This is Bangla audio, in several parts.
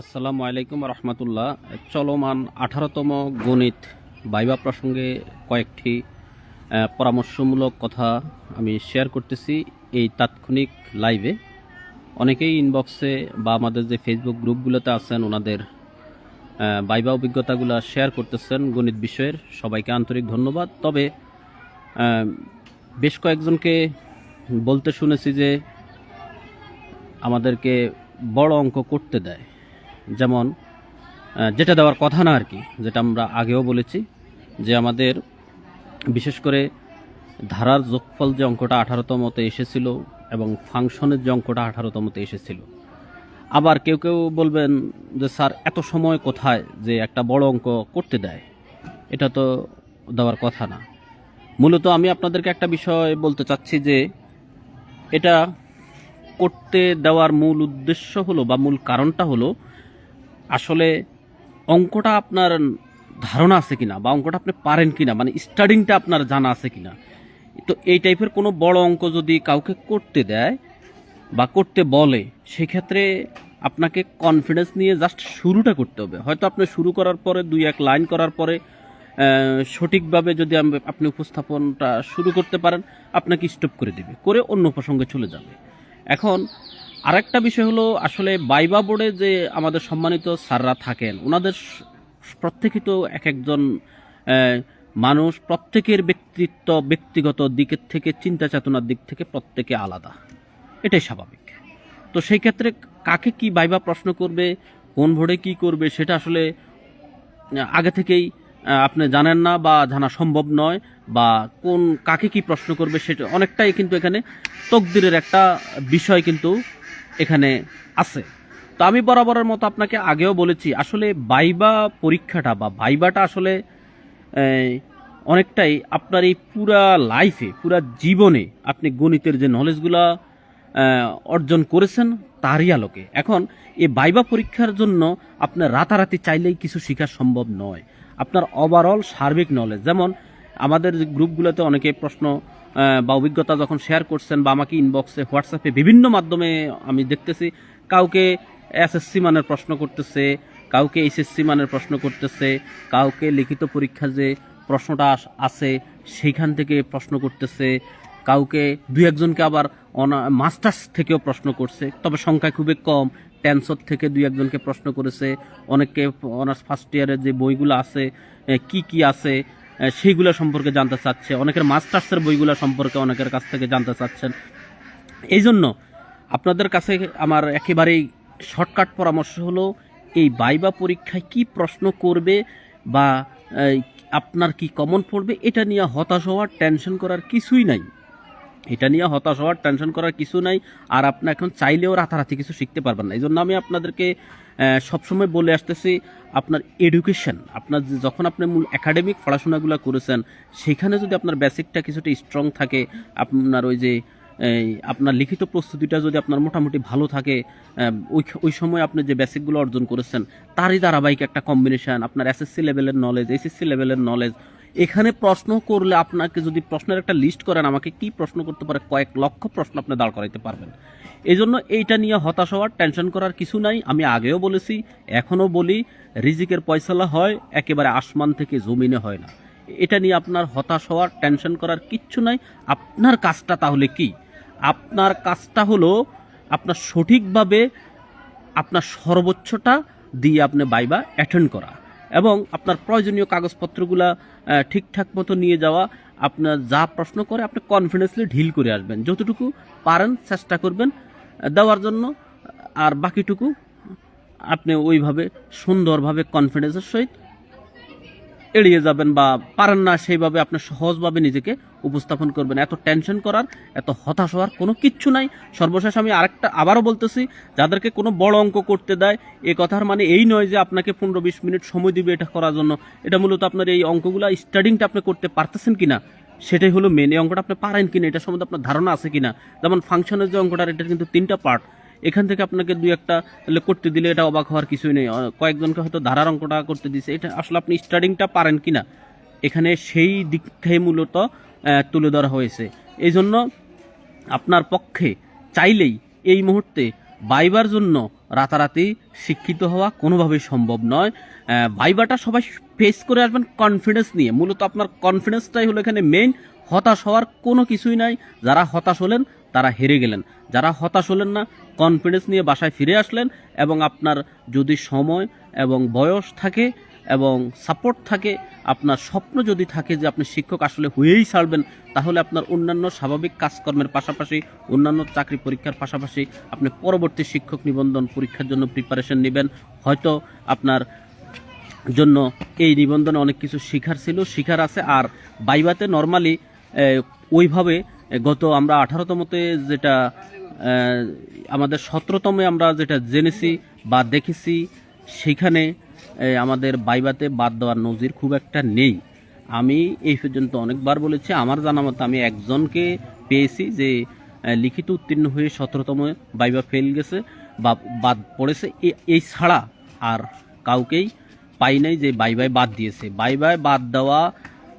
আসসালামু আলাইকুম রহমতুল্লাহ। চলমান আঠারোতম গণিত বাইবা প্রসঙ্গে কয়েকটি পরামর্শমূলক কথা আমি শেয়ার করতেছি এই তাৎক্ষণিক লাইভে অনেকেই ইনবক্সে বা আমাদের যে ফেসবুক গ্রুপগুলোতে আছেন, ওনাদের বাইবা অভিজ্ঞতাগুলো শেয়ার করতেছেন গণিত বিষয়ের। সবাইকে আন্তরিক ধন্যবাদ। তবে বেশ কয়েকজনকে বলতে শুনেছি যে আমাদেরকে বড় অঙ্ক করতে দেয়। যেমন যেটা দেওয়ার কথা না আর কি, যেটা আমরা আগেও বলেছি, যে আমাদের বিশেষ করে ধারার যোগফল যে অঙ্কটা আঠারোতমতে এসেছিল এবং ফাংশনের যে অঙ্কটা আঠারোতমতে এসেছিল। আবার কেউ কেউ বলবেন যে, স্যার, এত সময় কোথায় যে একটা বড় অঙ্ক করতে দেয়? এটা তো দেওয়ার কথা না। মূলত আমি আপনাদেরকে একটা বিষয় বলতে চাচ্ছি যে, এটা করতে দেওয়ার মূল উদ্দেশ্য হলো বা মূল কারণটা হলো আসলে অঙ্কটা আপনার ধারণা আছে কিনা বা অঙ্কটা আপনি পারেন কিনা? মানে স্টাডিংটা আপনার জানা আছে কিনা? তো এই টাইপের কোনো বড় অঙ্ক যদি কাউকে করতে দেয় বা করতে বলে, সেক্ষেত্রে আপনাকে কনফিডেন্স নিয়ে জাস্ট শুরুটা করতে হবে। হয়তো আপনি শুরু করার পরে দুই এক লাইন করার পরে সঠিকভাবে যদি আপনি উপস্থাপনটা শুরু করতে পারেন, আপনাকে স্টপ করে দিবে, করে অন্য প্রসঙ্গে চলে যাবে। এখন আরেকটা বিষয় হলো, আসলে বাইবা বোর্ডে যে আমাদের সম্মানিত স্যাররা থাকেন, ওনাদের প্রত্যেকেই তো এক একজন মানুষ প্রত্যেকের ব্যক্তিত্ব, ব্যক্তিগত দিকের থেকে, চিন্তা চেতনার দিক থেকে প্রত্যেকে আলাদা। এটাই স্বাভাবিক। তো সেই ক্ষেত্রে কাকে কি বাইবা প্রশ্ন করবে, কোন বোর্ডে কি করবে, সেটা আসলে আগে থেকেই আপনি জানেন না বা জানা সম্ভব নয়, বা কোন, কাকে কি প্রশ্ন করবে সেটা, অনেকটাই কিন্তু এখানে তকদিরের একটা বিষয় কিন্তু এখানে আছে। তো আমি বরাবরের মতো আপনাকে আগেও বলেছি, আসলে বাইবা পরীক্ষাটা বা বাইবাটা আসলে অনেকটাই আপনার এই পুরা লাইফে পুরা জীবনে আপনি গণিতের যে নলেজগুলা অর্জন করেছেন, তারই আলোকে। এখন এই বাইবা পরীক্ষার জন্য আপনার রাতারাতি চাইলেই কিছু শেখা সম্ভব নয়। আপনার ওভারঅল সার্বিক নলেজ যেমন আমাদের গ্রুপগুলোতে অনেকে প্রশ্ন বা অভিজ্ঞতা যখন শেয়ার করছেন বা আমাকে ইনবক্সে হোয়াটসঅ্যাপে বিভিন্ন মাধ্যমে আমি দেখতেছি, কাউকে এসএসসি মানের প্রশ্ন করতেছে, কাউকে এইচএসসি মানের প্রশ্ন করতেছে, কাউকে লিখিত পরীক্ষা যে প্রশ্নটা আছে, সেইখান থেকে প্রশ্ন করতেছে, কাউকে দু একজনকে আবার মাস্টার্স থেকেও প্রশ্ন করছে, তবে সংখ্যা খুবই কম টেন্সর থেকে দুই একজনকে প্রশ্ন করেছে, অনেককে অনার্স ফার্স্ট ইয়ারের যে বইগুলো আছে কি কি আছে সেইগুলো সম্পর্কে জানতে চাচ্ছে। অনেকের মাস্টার্সের বইগুলো সম্পর্কে অনেকের কাছ থেকে জানতে চাচ্ছেন। এই জন্য আপনাদের কাছে আমার একেবারেই শর্টকাট পরামর্শ হলো, এই বাইবা পরীক্ষায় কি প্রশ্ন করবে বা আপনার কি কমন পড়বে, এটা নিয়ে হতাশ হওয়ার, টেনশন করার কিছুই নাই। এটা নিয়ে হতাশ হওয়ার টেনশন করার কিছু নাই, আর আপনি এখন চাইলেও রাতারাতি কিছু শিখতে পারবেন না। এই জন্য আমি আপনাদেরকে সবসময় বলে আসতেছি, আপনার এডুকেশন আপনার যখন আপনি মূল একাডেমিক পড়াশোনাগুলো করেছেন, সেখানে যদি আপনার বেসিকটা কিছুটা স্ট্রং থাকে, আপনার ওই যে আপনার লিখিত প্রস্তুতিটা যদি আপনার মোটামুটি ভালো থাকে ওই ওই সময় আপনি যে বেসিকগুলো অর্জন করেছেন, তারই ধারাবাহিক একটা কম্বিনেশন আপনার এসএসসি লেভেলের নলেজ এসএসসি লেভেলের নলেজ এখানে প্রশ্ন করলে আপনাকে যদি প্রশ্নের একটা লিস্ট করেন, আমাকে কি প্রশ্ন করতে পারে, কয়েক লক্ষ প্রশ্ন আপনি দাঁড় করাইতে পারবেন। এই জন্য এইটা নিয়ে হতাশ হওয়ার টেনশন করার কিছু নাই। আমি আগেও বলেছি, এখনও বলি, রিজিকের পয়সালা হয়, একেবারে আসমান থেকে জমিনে হয় না। এটা নিয়ে আপনার হতাশ হওয়ার টেনশন করার কিচ্ছু নাই। আপনার কাজটা তাহলে কি? আপনার কাজটা হলো, আপনার সঠিকভাবে আপনার সর্বোচ্চটা দিয়ে আপনি বাইবা অ্যাটেন্ড করা। এবং আপনার প্রয়োজনীয় কাগজপত্রগুলো ঠিকঠাক মতো নিয়ে যাওয়া, আপনার যা প্রশ্ন করে আপনি কনফিডেন্সলি ঢিল করে আসবেন। যতটুকু পারেন চেষ্টা করবেন দেওয়ার জন্য, আর বাকিটুকু আপনি ওইভাবে সুন্দরভাবে কনফিডেন্সের সহিত এড়িয়ে যাবেন বা পারেন না, সেইভাবে আপনি সহজভাবে নিজেকে উপস্থাপন করবেন। এত টেনশন করার, এত হতাশ হওয়ার কোনো কিচ্ছু নাই। সর্বশেষ আমি আরেকটা আবারও বলতেছি, যাদেরকে কোনো বড় অঙ্ক করতে দেয়, এ কথার মানে এই নয় যে আপনাকে পনেরো বিশ মিনিট সময় দিবে এটা করার জন্য। এটা মূলত আপনার এই অঙ্কগুলো স্টাডিংটা আপনি করতে পারতেছেন কি না সেটাই হলো মেন এই অঙ্কটা আপনি পারেন কিনা, এটা সম্বন্ধে আপনার ধারণা আছে কিনা? যেমন ফাংশনের যে অঙ্কটা এটার কিন্তু তিনটা পার্ট এখান থেকে আপনাকে দুই একটা তাহলে করতে দিলে এটা অবাক হওয়ার কিছুই নেই। কয়েকজনকে হয়তো ধারার অঙ্কটা করতে দিছে। এটা আসলে আপনি স্টাডিংটা পারেন কি না এখানে সেই দিকটাই মূলত তুলে ধরা হয়েছে। এই জন্য আপনার পক্ষে চাইলেই এই মুহূর্তে বাইবার জন্য রাতারাতি শিক্ষিত হওয়া কোনোভাবেই সম্ভব নয়। বাইবাটা সবাই ফেস করে আসবেন কনফিডেন্স নিয়ে। মূলত আপনার কনফিডেন্সটাই হলো এখানে মেইন হতাশ হওয়ার কোনো কিছুই নাই। যারা হতাশ হলেন তারা হেরে গেলেন। যারা হতাশ হলেন না কনফিডেন্স নিয়ে বাসায় ফিরে আসলেন এবং আপনার যদি সময় এবং বয়স থাকে এবং সাপোর্ট থাকে, আপনার স্বপ্ন যদি থাকে যে আপনি শিক্ষক আসলে হয়েই ছাড়বেন, তাহলে আপনার অন্যান্য স্বাভাবিক কাজকর্মের পাশাপাশি, অন্যান্য চাকরি পরীক্ষার পাশাপাশি আপনি পরবর্তী শিক্ষক নিবন্ধন পরীক্ষার জন্য প্রিপারেশন নেবেন। হয়তো আপনার জন্য এই নিবন্ধনে অনেক কিছু শিখার ছিল, শিখার আছে। আর বাইবাতে নর্মালি ওইভাবে গত আমরা আঠারোতমতে যেটা আমাদের সতেরোতমে আমরা যেটা জেনেছি বা দেখেছি, সেখানে আমাদের বাইবাতে বাদ দেওয়ার নজির খুব একটা নেই। আমি এই পর্যন্ত অনেকবার বলেছি, আমার জানা মতো আমি একজনকে পেয়েছি যে লিখিত উত্তীর্ণ হয়ে সতেরোতম বাইবা ফেল গেছে বা বাদ পড়েছে। এই ছাড়া আর কাউকেই পাই নাই যে বাই বাই বাদ দিয়েছে। বাই বাই বাদ দেওয়া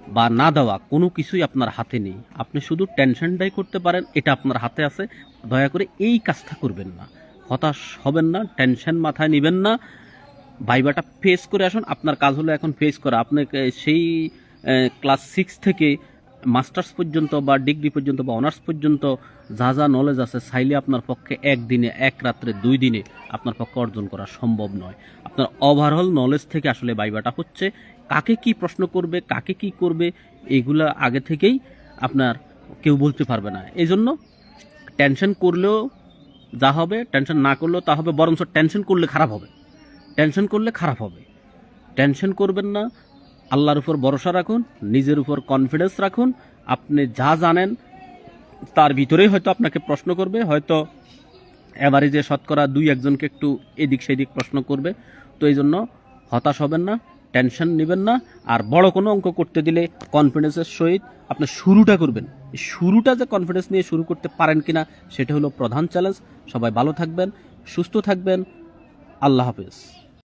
বা না দেওয়া কোনো কিছুই আপনার হাতে নেই। আপনি শুধু টেনশনটাই করতে পারেন, এটা আপনার হাতে আছে। দয়া করে এই কাজটা করবেন না। হতাশ হবেন না, টেনশন মাথায় নেবেন না। ভাইবাটা ফেস করে আসুন। আপনার কাজ হলো এখন ফেস করা। আপনাকে সেই ক্লাস সিক্স থেকে মাস্টার্স পর্যন্ত বা ডিগ্রি পর্যন্ত বা অনার্স পর্যন্ত যা যা নলেজ আছে, চাইলে আপনার পক্ষে একদিনে, এক রাত্রে দুই দিনে আপনার পক্ষে অর্জন করা সম্ভব নয়। আপনার ওভারঅল নলেজ থেকে আসলে বাইবাটা হচ্ছে, কাকে কি প্রশ্ন করবে, কাকে কি করবে, এগুলা আগে থেকেই আপনার কেউ বলতে পারবে না। এই জন্য টেনশন করলেও যা হবে টেনশন না করলেও তা হবে, বরঞ্চ টেনশন করলে খারাপ হবে। টেনশন করলে খারাপ হবে। টেনশন করবেন না আল্লাহর উপর ভরসা রাখুন, নিজের উপর কনফিডেন্স রাখুন। আপনি যা জানেন, তার ভিতরেই হয়তো আপনাকে প্রশ্ন করবে, হয়তো এভারেজে শতকরা দুই একজনকে একটু এদিক সেদিক প্রশ্ন করবে। তো এই জন্য হতাশ হবেন না টেনশন নেবেন না, আর বড় কোনো অঙ্ক করতে দিলে কনফিডেন্সের সহিত আপনি শুরুটা করবেন। শুরুটা যে কনফিডেন্স নিয়ে শুরু করতে পারেন কিনা, সেটা হলো প্রধান চ্যালেঞ্জ সবাই ভালো থাকবেন, সুস্থ থাকবেন। আল্লাহ হাফেজ।